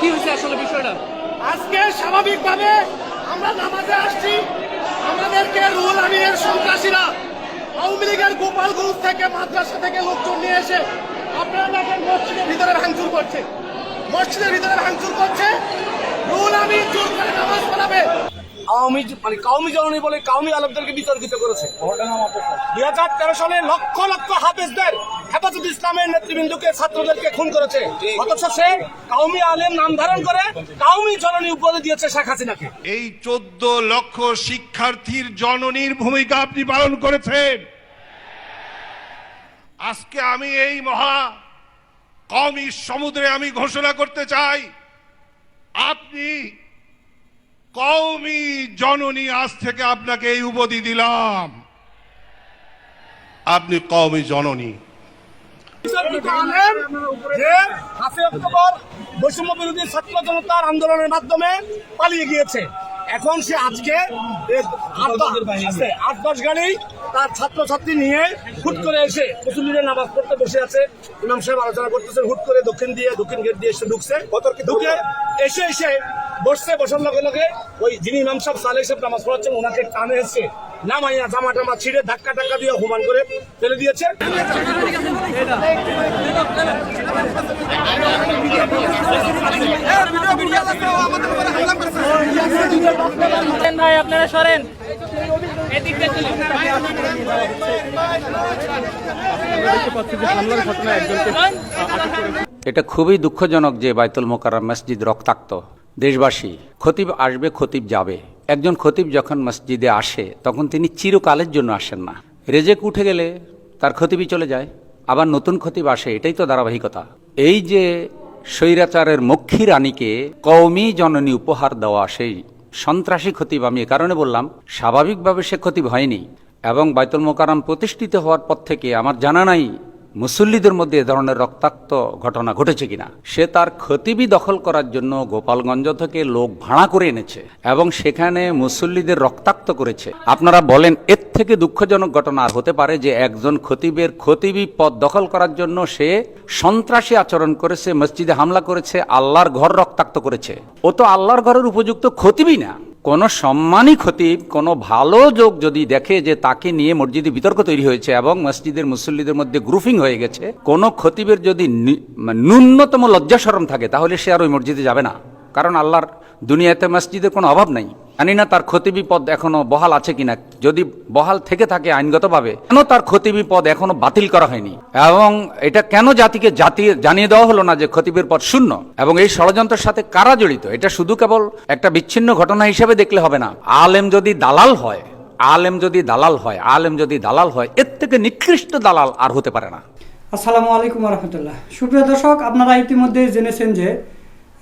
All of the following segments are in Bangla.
কি হয়েছে আসলে বিষয়টা? আজকে স্বাভাবিকভাবে আমরা নামাজে আসছি। আমাদেরকে রুহুল আমিনের সন্ত্রাসীরা আওয়ামী লীগের গোপালগঞ্জ থেকে মাদ্রাসা থেকে লোকজন নিয়ে এসে আপনারা দেখেন মসজিদের ভিতরে ভাঙচুর করছে। মসজিদের ভিতরে ভাঙচুর করছে। রুহুল আমিন জোর করে নামাজ পড়াবে। আওয়ামী মানে কাউমি জননী বলে কাউমি আলমদেরকে বিতর্কিত করেছে। দুই হাজার তেরো সালে লক্ষ লক্ষ হাফেজদের হেফাজত ইসলামের নেতৃবৃন্দকে, ছাত্রদেরকে খুন করেছে। অথচ সে কাউমি আলেম নাম ধারণ করে কাউমি জননী উপাধি দিয়েছে শেখ হাসিনাকে। এই চোদ্দ লক্ষ শিক্ষার্থীর জননীর ভূমিকা আপনি পালন করেছেন। আজকে আমি এই মহা কমি সমুদ্রে আমি ঘোষণা করতে চাই, আপনি কওমি জননী আজ থেকে আপনাকে এই উপাধি দিলাম। আপনি কওমি জননী। বিতর্কিত যে পাঁচই অক্টোবর বৈষম্য বিরোধী ছাত্র জনতার আন্দোলনের মাধ্যমে পালিয়ে গিয়েছে। এখন সে আজকে আট দশ- গাড়ি তার ছাত্রছাত্রী নিয়ে হুট করে এসে মুসলিমের নামাজ পড়তে বসে আছে। ইমাম সাহেব আলোচনা করতেছে হুট করে দক্ষিণ দিয়ে দক্ষিণ গেট দিয়ে এসে ঢুকছে। ঢুকে এসে এসে বসছে বসার লগে লগে ওই যিনি ইমাম সাহেব সালে সাহেব নামাজ পড়াচ্ছেন ওনাকে টানে এসছে নামাইয়া জামা টামা ছিঁড়ে ধাক্কা টাক্কা দিয়ে হুমান করে ফেলে দিয়েছে। ভাই আপনারা সরেন। এটা খুবই দুঃখজনক যে বাইতুল মোকাররম মসজিদ রক্তাক্ত। দেশবাসী খতিব আসবে খতিব যাবে। একজন খতিব যখন মসজিদে আসে, তখন তিনি চিরকালের জন্য আসেন না। রেজেক উঠে গেলে তার খতিবই চলে যায়, আবার নতুন খতিব আসে, এটাই তো ধারাবাহিকতা। এই যে স্বৈরাচারের মক্ষী রানীকে কওমি জননী উপহার দেওয়া, সেই সন্ত্রাসী খতিব, আমি এ কারণে বললাম, স্বাভাবিকভাবে সে খতিব হয়নি। এবং বাইতুল মোকাররম প্রতিষ্ঠিত হওয়ার পর থেকে আমার জানা নাই মুসল্লিদের মধ্যে এ ধরনের রক্তাক্ত ঘটনা ঘটেছে কিনা? সে তার খতিবি দখল করার জন্য গোপালগঞ্জ থেকে লোক ভাড়া করে এনেছে এবং সেখানে মুসল্লিদের রক্তাক্ত করেছে। আপনারা বলেন, এর থেকে দুঃখজনক ঘটনা আর হতে পারে যে একজন খতিবের খতিবি পদ দখল করার জন্য সে সন্ত্রাসী আচরণ করেছে, মসজিদে হামলা করেছে, আল্লাহর ঘর রক্তাক্ত করেছে। ও তো আল্লাহর ঘরের উপযুক্ত খতিবই না। কোন সম্মানী খতিব, কোনো ভালো যোগ যদি দেখে যে তাকে নিয়ে মসজিদে বিতর্ক তৈরি হয়েছে এবং মসজিদের মুসল্লিদের মধ্যে গ্রুপিং হয়ে গেছে, কোন খতিবের যদি মানে ন্যূনতম লজ্জা শরম থাকে, তাহলে সে আর ওই মসজিদে যাবে না। কারণ আল্লাহর দুনিয়াতে মসজিদের কোনো অভাব নাই। জানি না তার খতিবি পদ এখনও বহাল আছে কিনা। যদি বহাল থেকে থাকে আইনগতভাবে, কেন তার খতিবি পদ এখনও বাতিল করা হয়নি? এবং এটা কেন জাতিকে জাতি জানিয়ে দেওয়া হলো না যে খতিবের পদ শূন্য? এবং এই ষড়যন্ত্রের সাথে কারা জড়িত? এটা শুধু কেবল একটা বিচ্ছিন্ন ঘটনা হিসেবে দেখলে হবে না। আলেম যদি দালাল হয়, আলেম যদি দালাল হয়, আলেম যদি দালাল হয়, এর থেকে নিকৃষ্ট দালাল আর হতে পারে না। আসসালামু আলাইকুম রহমতুল্লাহ। সুপ্রিয় দর্শক, আপনারা ইতিমধ্যে জেনেছেন যে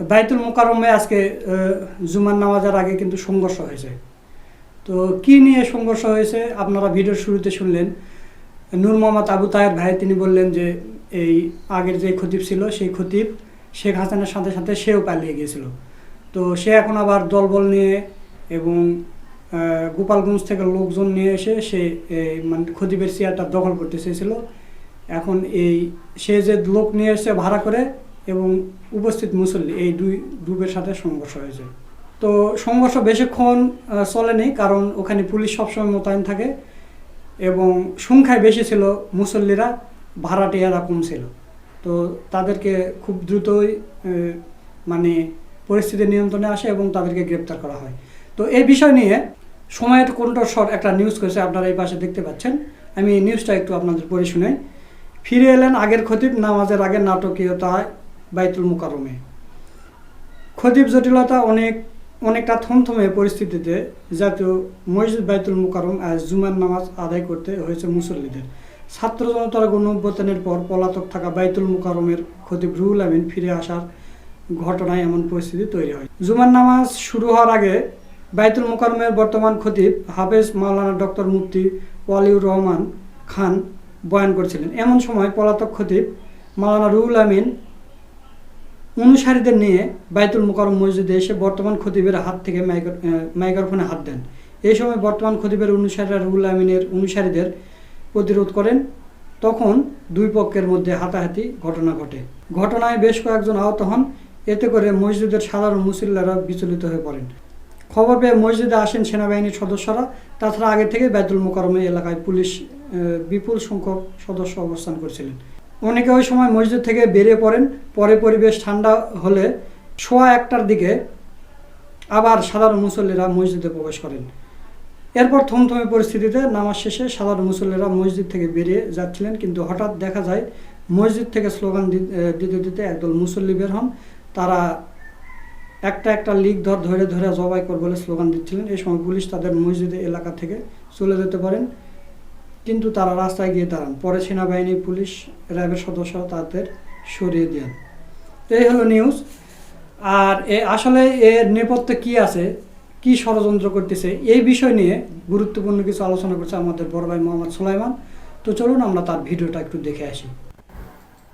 বাইতুল মোকারমে আজকে জুমার নামাজের আগে কিন্তু সংঘর্ষ হয়েছে। তো কি নিয়ে সংঘর্ষ হয়েছে আপনারা ভিডিওর শুরুতে শুনলেন। নূর মোহাম্মদ আবু তাহের ভাই তিনি বললেন যে, এই আগের যে খতিব ছিল, সেই খতিব শেখ হাসিনার সাথে সাথে সেও পালিয়ে গিয়েছিল। তো সে এখন আবার দলবল নিয়ে এবং গোপালগঞ্জ থেকে লোকজন নিয়ে এসে সে মানে খতিবের চেয়ারটা দখল করতে চেয়েছিল। এখন এই সে যে লোক নিয়ে এসে ভাড়া করে এবং উপস্থিত মুসল্লি, এই দুই গ্রুপের সাথে সংঘর্ষ হয়েছে। তো সংঘর্ষ বেশিক্ষণ চলেনি কারণ ওখানে পুলিশ সবসময় মোতায়েন থাকে এবং সংখ্যায় বেশি ছিল মুসল্লিরা, ভাড়াটিয়ারা কম ছিল। তো তাদেরকে খুব দ্রুতই মানে পরিস্থিতি নিয়ন্ত্রণে আসে এবং তাদেরকে গ্রেপ্তার করা হয়। তো এই বিষয় নিয়ে সময়ের কণ্ঠস্বর একটা নিউজ করেছে, আপনারা এই পাশে দেখতে পাচ্ছেন। আমি এই নিউজটা একটু আপনাদের পড়ে শুনাই। ফিরে এলেন আগের খতিব, নামাজের আগের নাটকীয়তায় বাইতুল মুকারমে খতিব জটিলতা অনেক, অনেকটা থমথমে পরিস্থিতিতে জাতীয় মসজিদ বাইতুল মুকারম আজ জুমার নামাজ আদায় করতে হয়েছে মুসল্লিদের। ছাত্র জনতার গণঅভ্যুত্থানের পর পলাতক থাকা বাইতুল মুকারমের খতিব রুহুল আমিন ফিরে আসার ঘটনায় এমন পরিস্থিতি তৈরি হয়। জুমার নামাজ শুরু হওয়ার আগে বাইতুল মুকারমের বর্তমান খতিব হাফেজ মাওলানা ডক্টর মুফতি ওয়ালিউর রহমান খান বয়ান করছিলেন, এমন সময় পলাতক খতিব মাওলানা রুহুল আমিন অনুসারীদের নিয়ে বাইতুল মুকারম মসজিদে এসে বর্তমান খতিবের হাত থেকে মাইক্রোফোনে হাত দেন। এই সময় বর্তমান খতিবের অনুসারীরা রুহুল আমিনের অনুসারীদের প্রতিরোধ করেন। তখন দুই পক্ষের মধ্যে হাতাহাতি ঘটনা ঘটে। ঘটনায় বেশ কয়েকজন আহত হন। এতে করে মসজিদের সাধারণ মুসল্লারা বিচলিত হয়ে পড়েন। খবর পেয়ে মসজিদে আসেন সেনাবাহিনীর সদস্যরা। তাছাড়া আগে থেকে বাইতুল মোকারমে এলাকায় পুলিশ বিপুল সংখ্যক সদস্য অবস্থান করছিলেন। অনেকে ওই সময় মসজিদ থেকে বেরিয়ে পড়েন। পরে পরিবেশ ঠান্ডা হলে সোয়া একটার দিকে আবার সাধারণ মুসল্লিরা মসজিদে প্রবেশ করেন। এরপর থমথমে পরিস্থিতিতে নামাজ শেষে সাধারণ মুসল্লিরা মসজিদ থেকে বেরিয়ে যাচ্ছিলেন। কিন্তু হঠাৎ দেখা যায়, মসজিদ থেকে স্লোগান দিতে দিতে একদল মুসল্লি বের হন। তারা একটা একটা লিক ধর, ধরে ধরে জবাই কর বলে স্লোগান দিচ্ছিলেন। এই সময় পুলিশ তাদের মসজিদের এলাকা থেকে চলে যেতে পারেন। কিন্তু তারা রাস্তায় গিয়ে দাঁড়ান। পরে সেনাবাহিনী, পুলিশ, র্যাবের সদস্য তাদের সরিয়ে দেন। এই হলো নিউজ আর এ আসলে এর নেপথ্যে কি আছে, কি ষড়যন্ত্র করতেছে, এই বিষয় নিয়ে গুরুত্বপূর্ণ কিছু আলোচনা করছে আমাদের বড় ভাই মোহাম্মদ সুলাইমান। তো চলুন আমরা তার ভিডিওটা একটু দেখে আসি।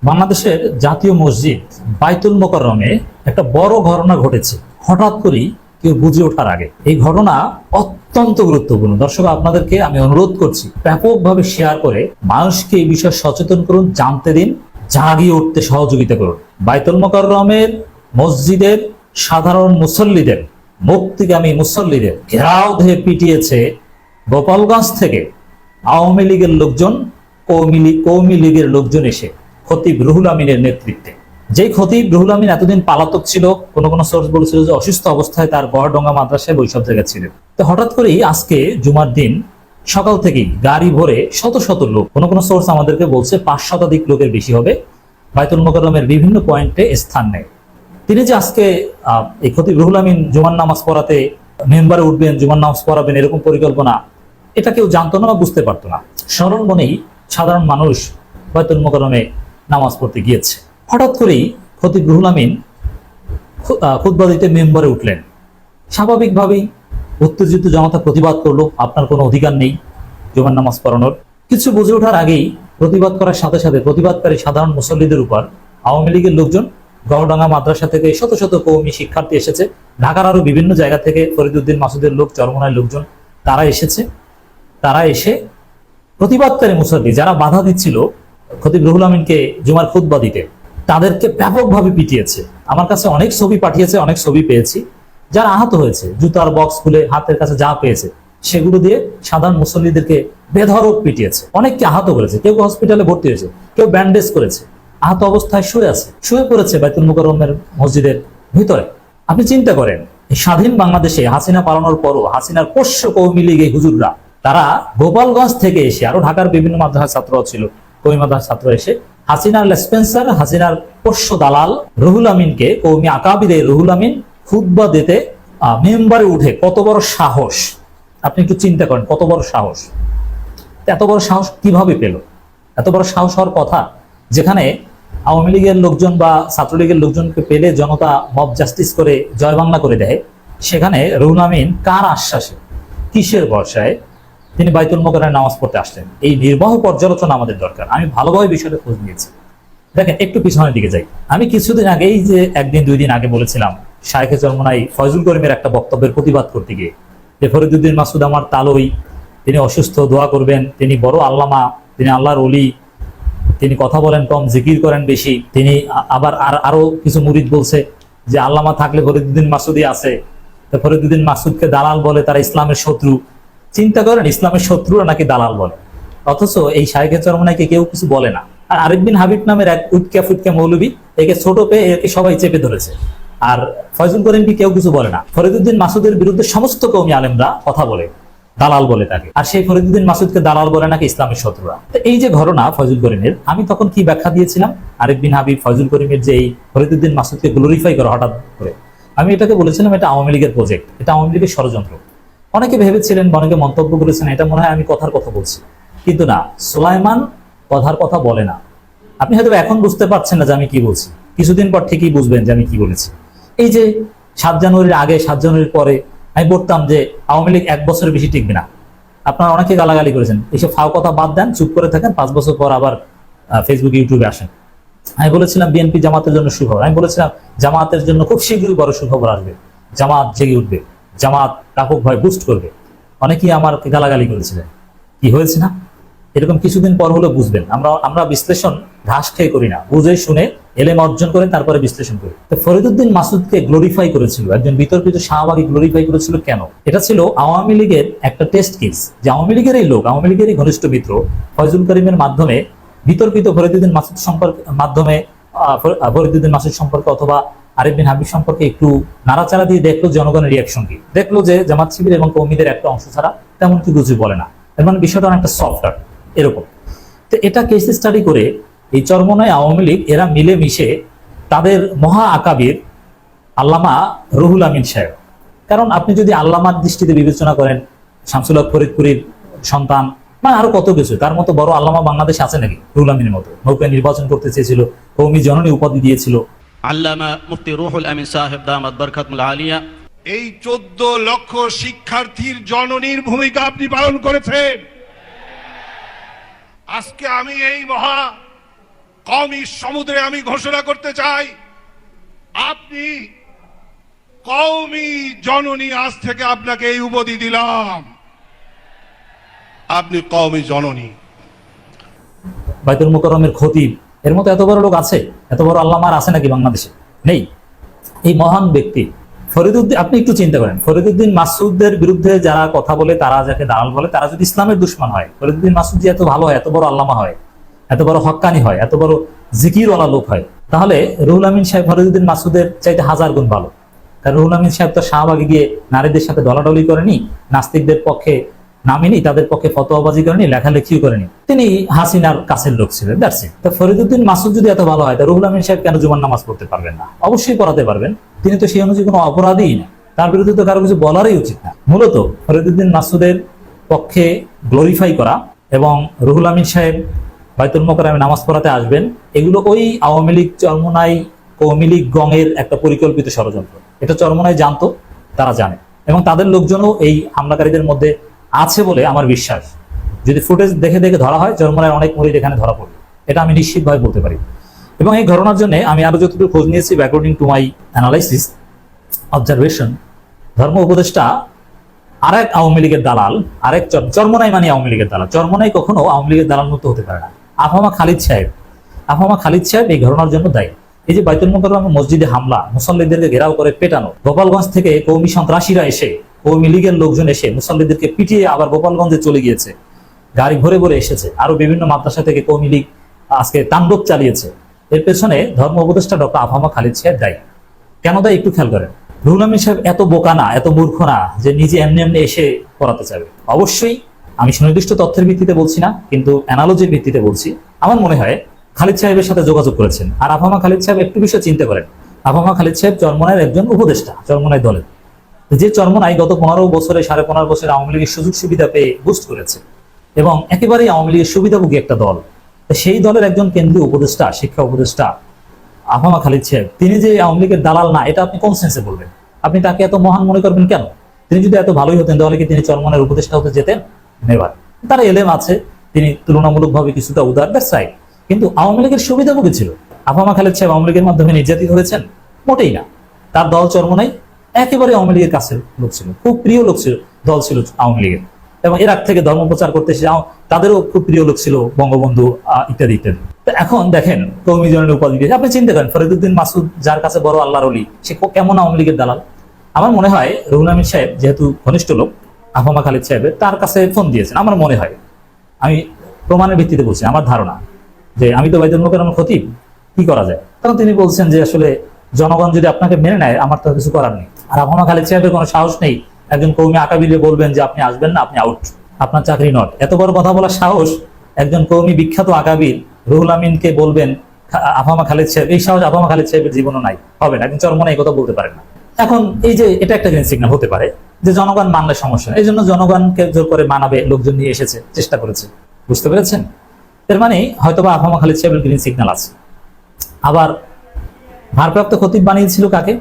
বাংলাদেশের জাতীয় মসজিদ বাইতুল মোকাররমে একটা বড় ঘটনা ঘটেছে। হঠাৎ করেই কেউ বুঝে ওঠার আগে। এই ঘটনা অত্যন্ত গুরুত্বপূর্ণ। দর্শক, আপনাদেরকে আমি অনুরোধ করছি, ব্যাপকভাবে শেয়ার করে মানুষকে এই বিষয়ে সচেতন করুন, জানতে দিন, জাগিয়ে উঠতে সহযোগিতা করুন। বাইতুল মোকাররমের মসজিদের সাধারণ মুসল্লিদের, মুক্তিগামী মুসল্লিদের ঘেরাও ধেয়ে পিটিয়েছে গোপালগঞ্জ থেকে আওয়ামী লীগের লোকজন, কৌমি লীগ কৌমি লীগের লোকজন এসে, খতিব রুহুল আমিনের নেতৃত্বে। যেই খতিব রুহুল আমিন এতদিন পালাতক ছিল, কোন কোন সোর্স বলেছিল যে অসুস্থ অবস্থায় তার গড়ডঙ্গা মাদ্রাসায় বৈশব জায়গা ছিলেন। তো হঠাৎ করেই আজকে জুমার দিন, সকাল থেকেই গাড়ি ভরে শত শত লোক, কোন কোন সোর্স আমাদেরকে বলছে পাঁচ শতাধিক লোকের বেশি হবে। বাইতুল মোকাররমের বিভিন্ন পয়েন্টে স্থান নেয়। তিনি যে আজকে এই খতিব রুহুল আমিন জুমার নামাজ পড়াতে মেম্বারে উঠবেন, জুমার নামাজ পড়াবেন, এরকম পরিকল্পনা, এটা কেউ জানতো না বা বুঝতে পারতো না। স্মরণ মনেই সাধারণ মানুষ বাইতুল মোকাররমে নামাজ পড়তে গিয়েছে। হঠাৎ করেই খতিব রুহুল আমিন খু- আহ, খুতবা দিতে মেম্বারে উঠলেন। স্বাভাবিকভাবেই উত্তেজিত জনতা প্রতিবাদ করল আপনার কোনো অধিকার নেই জুমার নামাজ পড়ানোর। কিছু বুঝে ওঠার আগেই প্রতিবাদ করার সাথে সাথে প্রতিবাদকারী সাধারণ মুসল্লিদের উপর আওয়ামী লীগের লোকজন গড়ডাঙ্গা মাদ্রাসা থেকে শত শত কৌমি শিক্ষার্থী এসেছে। ঢাকার আরও বিভিন্ন জায়গা থেকে ফরিদুদ্দিন মাসুদের লোক চরমনায় লোকজন তারা এসেছে। তারা এসে প্রতিবাদকারী মুসল্লি যারা বাধা দিচ্ছিল খতিব রুহুল আমিনকে জুমার খুতবা দিতে তাদেরকে ব্যাপকভাবে পিটিয়েছে। আমার কাছে অনেক ছবি পাঠিয়েছে, অনেক ছবি পেয়েছি। যারা আহত হয়েছে, জুতার বক্স খুলে হাতের কাছে যা পেয়েছে, সেগুলো দিয়ে সাধারণ মুসল্লিদেরকে বেধরক পিটিয়েছে। অনেককে আহত করেছে, কেউ হসপিটালে ভর্তি হয়েছে, কেউ ব্যান্ডেজ করেছে, আহত অবস্থায় শুয়ে আছে। শুয়ে পড়েছে বাইতুল মুকরমের মসজিদের ভিতরে। আপনি চিন্তা করেন স্বাধীন বাংলাদেশে হাসিনা পালানোর পরও হাসিনার পোষ্য কৌমি লীগ এই হুজুররা, তারা গোপালগঞ্জ থেকে এসে, আরও ঢাকার বিভিন্ন মাদ্রাসার ছাত্র ছিল কৌমি মাদ্রাসার ছাত্র এসে হাসিনার লেসপেন্সার হাসিনার পোষ্য দালাল রুহুল আমিনকে কৌমি আকাবিরে রুহুল আমিন খুতবা দিতে মেম্বারে উঠে কত বড় সাহস? আপনি একটু চিন্তা করেন, কত বড় সাহস? এত বড় সাহস কীভাবে পেল? এত বড় সাহস হওয়ার কথা যেখানে আওয়ামী লীগের লোকজন বা ছাত্রলীগের লোকজনকে পেলে জনতা মব জাস্টিস করে জয় বাংলা করে দেয়, সেখানে রুহুল আমিন কার আশ্বাসে, কিসের ভরসায় তিনি বাইতুল মোকারের নামাজ পড়তে আসলেন এই নির্বাহ পর্যালোচনা আমাদের দরকার। আমি ভালোভাবে বিষয়টা খোঁজ নিয়েছি। দেখেন, একটু পিছনের দিকে যাই। আমি কিছুদিন আগেই যে একদিন, দুই দিন আগে বলেছিলাম শায়েখে চরমনাই ফয়জুল করিমের একটা বক্তব্যের প্রতিবাদ করতে গিয়ে, যে ফরিদুদ্দিন মাসুদ আমার তালই, তিনি অসুস্থ, দোয়া করবেন, তিনি বড় আল্লামা, তিনি আল্লাহর অলি তিনি কথা বলেন কম, জিকির করেন বেশি, তিনি আবার আর, আরও কিছু মুরিদ বলছে যে আল্লামা থাকলে ফরিদুদ্দিন মাসুদি আছে। তো ফরিদুদ্দিন মাসুদকে দালাল বলে তারা ইসলামের শত্রু। চিন্তা করেন, ইসলামের শত্রুরা নাকি দালাল বলে। অথচ এই শাহেখে চরমনাইকে কেউ কিছু বলে না। আর আরিফ বিন হাবিব নামের এক উটকা ফুটকা মৌলবী, একে ছোট পেয়ে একে সবাই চেপে ধরেছে। আর ফয়জুল করিমকে কেউ কিছু বলে না? ফরিদুদ্দিন মাসুদের বিরুদ্ধে সমস্ত কৌমি আলেমরা কথা বলে, দালাল বলে তাকে। আর সেই ফরিদুদ্দিন মাসুদকে দালাল বলে নাকি ইসলামের শত্রুরা। তো এই যে ঘটনা ফয়জুল করিমের, আমি তখন কি ব্যাখ্যা দিয়েছিলাম? আরিফ বিন হাবিব, ফয়জুল করিমের যে এই ফরিদুদ্দিন মাসুদকে গ্লোরিফাই করা হঠাৎ করে। আমি এটাকে বলেছিলাম এটা আওয়ামী লীগের প্রজেক্ট এটা আওয়ামী লীগের ষড়যন্ত্র। অনেকে ভেবেছিলেন অনেকে মন্তব্য করেছেন, এটা মনে হয় আমি কথার কথা বলছি। কিন্তু না, সুলাইমান কথার কথা বলে না। আপনি হয়তো এখন বুঝতে পারছেন না যে আমি কি বলছি। কিছুদিন পর ঠিকই বুঝবেন যে আমি কি বলেছি। এই যে সাত জানুয়ারির আগে, সাত জানুয়ারির পরে আমি বলতাম যে আওয়ামী লীগ এক বছরের বেশি টিকবে না। আপনারা অনেকে গালাগালি করেছেন এইসব ফাও কথা বাদ দেন, চুপ করে থাকেন, পাঁচ বছর পর আবার ফেসবুক ইউটিউবে আসেন। আমি বলেছিলাম, বিএনপি জামাতের জন্য সুখবর। আমি বলেছিলাম, জামাতের জন্য খুব শীঘ্রই বড় সুখবর আসবে। জামাত জেগে উঠবে। জামাত ব্যাপক ভয় বুস্ট করবে। অনেকেই আমার গালাগালি করেছিলেন। কি হয়েছে না? এরকম কিছুদিন পর হলে বুঝবেন। আমরা আমরা বিশ্লেষণ ঘাস খেয়ে করি না। বুঝে শুনে এলেম অর্জন করে তারপরে বিশ্লেষণ করি। তো ফরিদুদ্দিন মাসুদকে গ্লোরিফাই করেছিল। একজন বিতর্কিত শাহবাগী গ্লোরিফাই করেছিল কেন? এটা ছিল আওয়ামী লীগের একটা টেস্ট কেস যে আওয়ামী লীগের এই লোক, আওয়ামী লীগের এই ঘনিষ্ঠ মিত্র ফয়জুল করিমের মাধ্যমে বিতর্কিত ফরিদুদ্দিন মাসুদ সম্পর্কে, মাধ্যমে ফরিদুদ্দিন মাসুদ সম্পর্কে অথবা আরিফ বিন হাবিব সম্পর্কে একটু নাড়াচাড়া দিয়ে দেখল জনগণের রিয়াকশন কি। দেখল যে জামাত শিবির এবং কৌমিদের একটা অংশ ছাড়া তেমন কি কিছু বলে না। এর মানে বিষয়টা অনেকটা সফটওয়্যার এরকম। তো এটা কেস স্টাডি করে এই চরমনায় আওয়ামী লীগ, এরা মিলে মিশে তাদের মহা আকাবির আল্লামা রুহুল আমিন সাহেব। কারণ আপনি যদি আল্লামার দৃষ্টিতে বিবেচনা করেন শামসুল ফরিদপুরীর সন্তান বা আরও কত কিছু, তার মতো বড় আল্লামা বাংলাদেশ আছে নাকি রুহুল আমিনের মতো? নৌকা নির্বাচন করতে চেয়েছিল, কৌমি জননী উপাধি দিয়েছিল। আল্লামা মুফতি রুহুল আমিন সাহেব দামাত বরকতমুল আলিয়া। এই চোদ্দ লক্ষ শিক্ষার্থীর জননীর ভূমিকা আপনি পালন করেছেন। আজকে আমি এই মহা কমি সমুদ্রে আমি ঘোষণা করতে চাই আপনি কৌমি জননী আজ থেকে আপনাকে এই উপাধি দিলাম। আপনি কৌমি জননী। বাইতুল মোকারমের খতিব এর মতো এত বড় লোক আছে? এত বড় আল্লামার আছে নাকি বাংলাদেশে? নেই। এই মহান ব্যক্তি ফরিদুদ্দিন আপনি একটু চিন্তা করেন। ফরিদুদ্দিন মাসুদের বিরুদ্ধে যারা কথা বলে, তারা যাকে দালাল বলে, তারা যদি ইসলামের দুশ্মন হয় ফরিদুদ্দিন মাসুদ যে এত ভালো হয়, এত বড় আল্লামা হয়, এত বড় হক্কানি হয়, এত বড় জিকিরওয়ালা লোক হয়, তাহলে রুহুল আমিন সাহেব ফরিদুদ্দিন মাসুদের চাইতে হাজার গুণ ভালো। কারণ রুহুল আমিন সাহেব তো শাহবাগে গিয়ে নারীদের সাথে দলাডলি করেনি, নাস্তিকদের পক্ষে নামেনি তাদের পক্ষে ফতোয়াবাজি করেনি, লেখালেখিও করেনি। তিনি হাসিনার কাছের লোক ছিলেন দ্যাটস তো ফরিদুদ্দিন মাসুদ যদি এত ভালো হয়, তা রুহুল আমিন সাহেব কেন জুমার নামাজ পড়তে পারবেন না? অবশ্যই পড়াতে পারবেন। তিনি তো সেই অনুযায়ী কোনো অপরাধীই না। তার বিরুদ্ধে তো কারও কিছু বলারই উচিত না। মূলত ফরিদুদ্দিন মাসুদের পক্ষে গ্লোরিফাই করা এবং রুহুল আমিন সাহেব বাইতুল মোকারামে নামাজ পড়াতে আসবেন, এগুলো ওই আওয়ামী লীগ চরমনাই কৌমি লীগ গঙের একটা পরিকল্পিত ষড়যন্ত্র। এটা চরমনাই জানতো, তারা জানে। এবং তাদের লোকজনও এই হামলাকারীদের মধ্যে আছে বলে আমার বিশ্বাস। যদি ফুটেজ দেখে দেখে ধরা হয় চরমনায় অনেক মরিদ এখানে ধরা পড়বে। এটা আমি নিশ্চিতভাবে বলতে পারি। এবং এই ঘটনার জন্য আমি আরও যতটুকু খোঁজ নিয়েছি according to my analysis observation ধর্ম উপদেষ্টা আরেক আওয়ামী লীগের দালাল, আরেক চর- চরমনাই মানে আওয়ামী লীগের দালাল। চর্মনাই কখনো আওয়ামী লীগের দালাল মুক্ত হতে পারে না। আফামা খালিদ সাহেব, আফামা খালিদ সাহেব এই ঘটনার জন্য দায়ী। এই যে বাইতুল মোকাররমে মসজিদে হামলা, মুসল্লিদেরকে ঘেরাও করে পেটানো, গোপালগঞ্জ থেকে কৌমি সন্ত্রাসীরা এসে কৌমি লীগের লোকজন এসে মুসল্লিদেরকে পিটিয়ে আবার গোপালগঞ্জে চলে গিয়েছে। গাড়ি ভরে ভরে এসেছে। আরও বিভিন্ন মাদ্রাসা থেকে কৌমি লীগ আজকে তাণ্ডব চালিয়েছে। এর পেছনে ধর্ম উপদেষ্টা ডক্টর আফামা খালিদ সাহেব দায়ী। কেন দায় একটু খেয়াল করেন। রুহুল সাহেব এত বোকা না, এত মূর্খ না যে নিজে এমনি এমনি এসে পড়াতে চাবে। অবশ্যই আমি সুনির্দিষ্ট তথ্যের ভিত্তিতে বলছি না, কিন্তু অ্যানালজির ভিত্তিতে বলছি। আমার মনে হয় খালিদ সাহেবের সাথে যোগাযোগ করেছেন। আর আফামা খালিদ সাহেব একটু বিষয় চিন্তা করেন আফামা খালিদ সাহেব চরমনায়ের একজন উপদেষ্টা, চরমনাই দলের। যে চরমনাই গত পনেরো বছরে, সাড়ে পনেরো বছরে আওয়ামী লীগের সুযোগ সুবিধা পেয়ে বুস্ট করেছে। এবং একেবারেই আওয়ামী লীগের সুবিধাভোগী একটা দল। সেই দলের একজন কেন্দ্রীয় উপদেষ্টা, শিক্ষা উপদেষ্টা আফামা খালিদ সাহেব, তিনি যে আওয়ামী লীগের দালাল না, এটা আপনি কোন সেন্সে বলবেন? আপনি তাকে এত মহান মনে করবেন কেন? তিনি যদি এত ভালোই হতেন, তাহলে কি তিনি চরমনের উপদেষ্টা হতে যেতেন? নেবার। তার এলেম আছে, তিনি তুলনামূলকভাবে কিছুটা উদার রাইট কিন্তু আওয়ামী লীগের সুবিধাভোগী ছিল। আফামা খালেদ সাহেব আওয়ামী লীগের মাধ্যমে নির্যাতিত হয়েছেন? মোটেই না। তার দল চরমনাই একেবারে আওয়ামী লীগের কাছের লোক ছিল, খুব প্রিয় লোক ছিল, দল ছিল আওয়ামী লীগের। এবং এর আগ থেকে ধর্ম প্রচার করতে এসে তাদেরও খুব প্রিয় লোক ছিল বঙ্গবন্ধু ইত্যাদি ইত্যাদি। তো এখন দেখেন, কৌমি জনের উপাধি দিয়েছে আপনি চিন্তা করেন, ফরিদুদ্দিন মাসুদ যার কাছে বড় আল্লাহর অলি সে কেমন আওয়ামী লীগের দালাল? আমার মনে হয় রুহুল আমিন সাহেব যেহেতু ঘনিষ্ঠ লোক, আফামা খালিদ সাহেবের তার কাছে ফোন দিয়েছেন। আমার মনে হয়, আমি প্রমাণের ভিত্তিতে বলছি, আমার ধারণা যে আমি তো বাইদুল মোকের আমার ক্ষতি কি করা যায়? তখন তিনি বলছেন যে আসলে জনগণ যদি আপনাকে মেনে নেয়, আমার তো কিছু করার নেই। আর আফামা খালিদ সাহেবের কোনো সাহস নেই। একজন কৌমি আকাবিলে বলবেন যে, আপনি আসবেন না, আপনি আউট আপনার চাকরি নট এত বড় কথা বলার সাহস একজন কৌমি বিখ্যাত আকাবির রুহুল আমিনকে বলবেন আফামা খালিদ সাহেব। এই সাহস আফামা খালিদ সাহেবের জীবনও নাই। হবে না একজন চরমনে এই কথা বলতে পারেন না। এখন এই যে, এটা একটা গ্রিন সিগন্যাল হতে পারে যে, জনগণ মানলে সমস্যা এই জন্য জনগণকে জোর করে মানাবে, লোকজন নিয়ে এসেছে, চেষ্টা করেছে। বুঝতে পেরেছেন? এর মানে হয়তোবা আফামা খালিদ সাহেবের গ্রিন সিগন্যাল আছে। আবার ভারপ্রাপ্ত খতিব বানিয়েছিল কাকে?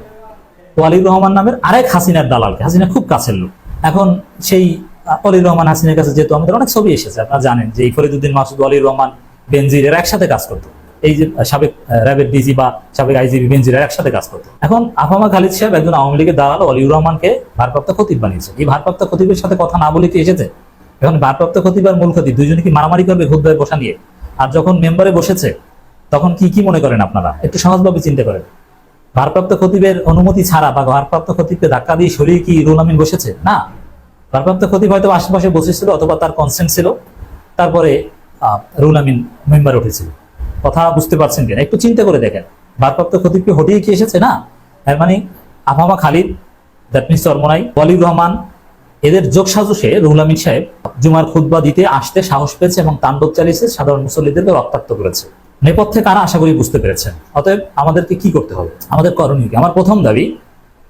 ওয়ালির রহমান নামের আরেক হাসিনার দালালকে হাসিনা খুব কাছের লোক। এখন সেই ওয়ালির রহমান হাসিনের কাছে যেহেতু আমাদের অনেক ছবি এসেছে, আপনারা জানেন যে এই ফরিদুদ্দিন মাসুদ ওয়ালির রহমান, বেনজির এরা একসাথে কাজ করতো। এই যে সাবেক র্যাবের ডিজি বা সাবেক আইজিবি বেনজির একসাথে কাজ করতো। এখন আফামা খালিদ সাহেব একজন আওয়ামী লীগের দালাল ওয়ালিউর রহমানকে ভারপ্রাপ্ত খতিব বানিয়েছে। এই ভারপ্রাপ্ত খতিবের সাথে কথা না বলে কি এসেছে? এখন ভারপ্রাপ্ত খতিব আর মূল খতিব দুইজনে কি মারামারি করবে খুদ্ায় বসা নিয়ে? আর যখন মেম্বারে বসেছে, তখন কি কি মনে করেন আপনারা? একটু সহজভাবে চিন্তা করেন। ভারপ্রাপ্ত খতিবের অনুমতি ছাড়া বা ভারপ্রাপ্ত খতিবকে ধাক্কা দিয়ে সরিয়ে কি রুল আমিন বসেছে? না। ভারপ্রাপ্ত খতিব হয়তো আশেপাশে বসেছিল অথবা তার কনসেন্ট ছিল। তারপরে রুল আমিন মেম্বার উঠেছিল। কথা বুঝতে পারছেন কিনা? একটু চিন্তা করে দেখেন। ভারপ্রাপ্ত খতিবকে হটিয়ে কি এসেছে? না। এর মানে আফামা খালিদ, দ্যাট মিনস চরমনাই ওয়ালিউর রহমান, এদের যোগ সাজসে রুহুল আমিন সাহেব জুমার খুতবা দিতে আসতে সাহস পেয়েছে এবং তাণ্ডব চালিয়েছে সাধারণ মুসল্লিদেরকে রক্তাক্ত করেছে। নেপথ্যে কারা আশা করি বুঝতে পেরেছেন অতএব আমাদেরকে কি করতে হবে? আমাদের করণীয় কি? আমার প্রথম দাবি,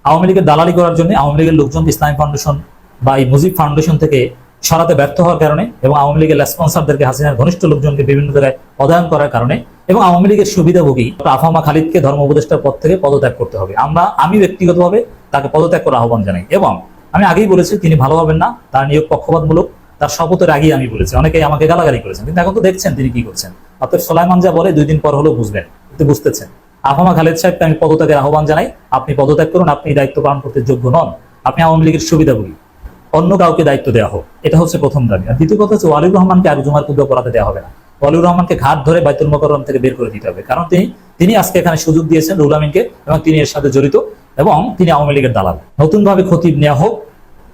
আওয়ামী লীগের দালালি করার জন্য আওয়ামী লীগের লোকজন ইসলামী ফাউন্ডেশন বা এই মুজিব ফাউন্ডেশন থেকে সরাতে ব্যর্থ হওয়ার কারণে এবং আওয়ামী লীগের রেসপন্সারদেরকে হাসিনার ঘনিষ্ঠ লোকজনকে বিভিন্ন জায়গায় পদায়ন করার কারণে এবং আওয়ামী লীগের সুবিধাভোগী আফামা খালিদকে ধর্ম উপদেষ্টার পদ থেকে পদত্যাগ করতে হবে। আমরা, আমি ব্যক্তিগতভাবে তাকে পদত্যাগ করার আহ্বান জানাই এবং আমি আগেই বলেছি, তিনি ভালো হবেন না, তার নিয়োগ পক্ষপাতমূলক, তার শপথের আগেই আমি বলেছি। অনেকেই আমাকে গালাগালি করেছেন, কিন্তু এখন তো দেখছেন তিনি কি করছেন। অতএব সোলাইমান যা বলে দুই দিন পর হলেও বুঝবেন কিন্তু বুঝতেছেন। আফামা খালেদ সাহেবকে আমি পদত্যাগের আহ্বান জানাই, আপনি পদত্যাগ করুন, আপনি দায়িত্ব পালন করতে যোগ্য নন, আপনি আওয়ামী লীগের সুবিধাভোগী। অন্য কাউকে দায়িত্ব দেওয়া হোক, এটা হচ্ছে প্রথম দাবি। আর দ্বিতীয় কথা হচ্ছে ওয়ালিউর রহমানকে আর জুমার কুদ্দ করাতে দেওয়া হবে না। ওয়ালিউর রহমানকে ঘাট ধরে বাইতুল মোকররম থেকে বের করে দিতে হবে, কারণ তিনি তিনি আজকে এখানে সুযোগ দিয়েছেন রুল আমিনকে এবং তিনি এর সাথে জড়িত এবং তিনি আওয়ামী লীগের দালাল। নতুন ভাবে খতিব নেওয়া হোক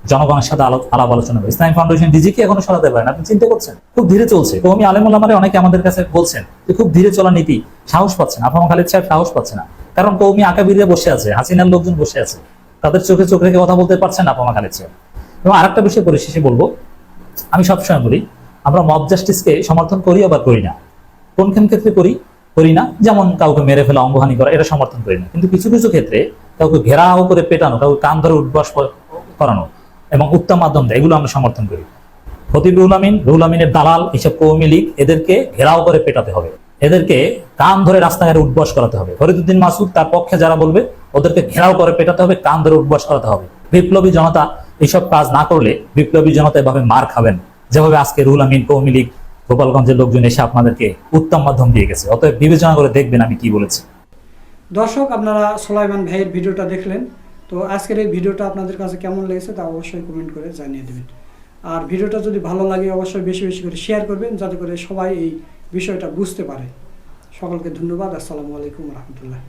জনগণের সাথে আলাপ আলোচনা হবে ইসলামী ফাউন্ডেশন ডিজিকে এখনও সরাতে পারেন আপনি চিন্তা করছেন? খুব ধীরে চলছে। কৌমি আলেমুল আমারে অনেকে আমাদের কাছে বলছেন যে খুব ধীরে চলা নীতি সাহস পাচ্ছে না। আফাম খালিদ সাহেব সাহস পাচ্ছে না। কারণ কৌমি আকাবিরে বসে আছে, হাসিনার লোকজন বসে আছে। তাদের চোখে চোখ রেখে কথা বলতে পারছেন না আফামা খালিদ সাহেব। এবং আরেকটা বিষয় পরিশেষে বলব, আমি সবসময় বলি, আমরা মব জাস্টিসকে সমর্থন করি আবার করি না। কোন কোন ক্ষেত্রে করি? করি না, যেমন কাউকে মেরে ফেলা, অঙ্গহানি করা, এটা সমর্থন করি না। কিন্তু কিছু কিছু ক্ষেত্রে কাউকে ঘেরাও করে পেটানো, কাউকে কান ধরে উদ্বাস করানো এবং উত্তম মাধ্যম এগুলো আমরা সমর্থন করি। খতিব রুহুল আমিন, রুহুল আমিনের দালাল এইসব কৌমি লীগ, এদেরকে ঘেরাও করে পেটাতে হবে। এদেরকে কান ধরে রাস্তাঘাটে উদ্বাস করাতে হবে। ফরিদুদ্দিন মাসুদ তার পক্ষে যারা বলবে, ওদেরকে ঘেরাও করে পেটাতে হবে, কান ধরে উদ্বাস করাতে হবে। বিপ্লবী জনতা এইসব কাজ না করলে বিপ্লবী জনতা এভাবে মার খাবেন যেভাবে আজকে রুহুল আমিন কৌমি লীগ, গোপালগঞ্জের লোকজন এসে আপনাদেরকে উত্তম মাধ্যম দিয়ে গেছে। অতএব বিবেচনা করে দেখবেন আমি কি বলেছি। দর্শক, আপনারা সোলাইমান ভাইয়ের ভিডিওটা দেখলেন। তো আজকের এই ভিডিওটা আপনাদের কাছে কেমন লেগেছে তা অবশ্যই কমেন্ট করে জানিয়ে দেবেন। আর ভিডিওটা যদি ভালো লাগে অবশ্যই বেশি বেশি করে শেয়ার করবেন, যাতে করে সবাই এই বিষয়টা বুঝতে পারে। সকলকে ধন্যবাদ, আসসালামু আলাইকুম রহমতুল্লাহ।